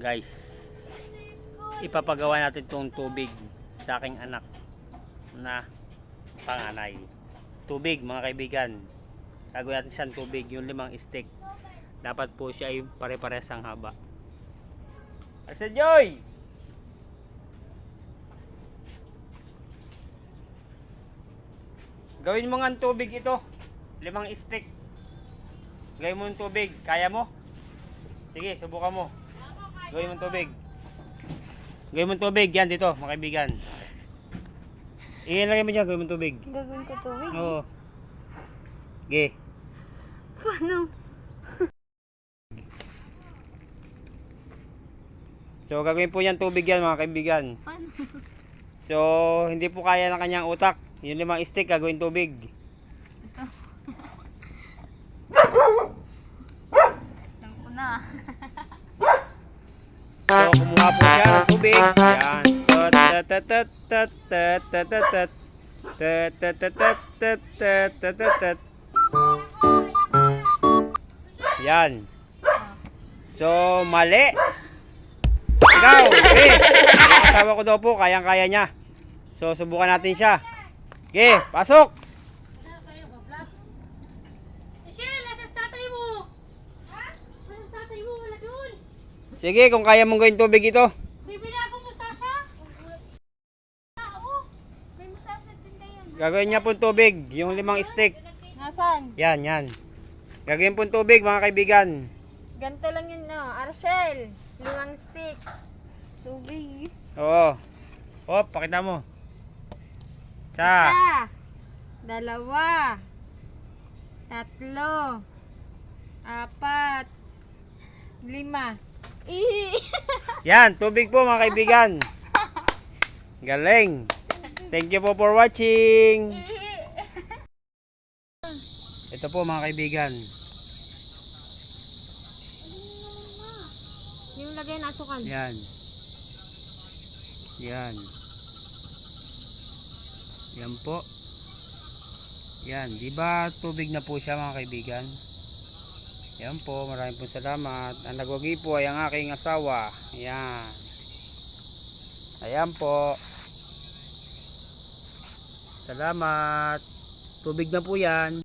guys ipapagawa natin tong tubig sa aking anak na panganay tubig mga kaibigan gagawin natin siyang tubig yung limang stick dapat po siya ay pare-pares ang haba Asa Joy! Gawin mo nga tubig ito. Limang stick. Gawin mo ng tubig. Kaya mo? Sige, subukan mo. Gawin mo ng tubig. Gawin mo ng tubig. Yan dito, mga kaibigan. Ilagay mo dyan, gawin mo ng tubig. Gagawin ko tubig. Oo. Sige. Paano? So, gagawin po yan tubig yan, mga kaibigan. Paano? So, hindi po kaya ng kanyang utak. Yung limang stick, gagawin tubig. Alam ko na. So, kumuha po siya ng tubig. Yan. Yan. So, mali. Ikaw, eh. Asawa ko daw po, kayang-kaya niya. So, subukan natin siya. Okay, pasok. Sige, kung kaya mong gawin tubig ito. Bibili akong mustasa. Tao. May musasa din kayo. Gagawin niya po tubig, yung limang stick. Nasaan? Yan, yan. Gagawin po tubig, mga kaibigan. Ganito lang yun, no? Arshel. Limang stick. Tubig. Oo. Oh, pakita mo. Sa. Isa. Dalawa. Tatlo. Apat. Lima. Yan, tubig po mga kaibigan. Galing. Thank you po for watching. Ito po mga kaibigan. Yung lagay na asukal. Yan. Yan. Yan po. Yan, di ba tubig na po siya mga kaibigan? Yan po, maraming po salamat. Ang nagwagi po ay ang aking asawa. Yan. Ayan po. Salamat. Tubig na po yan.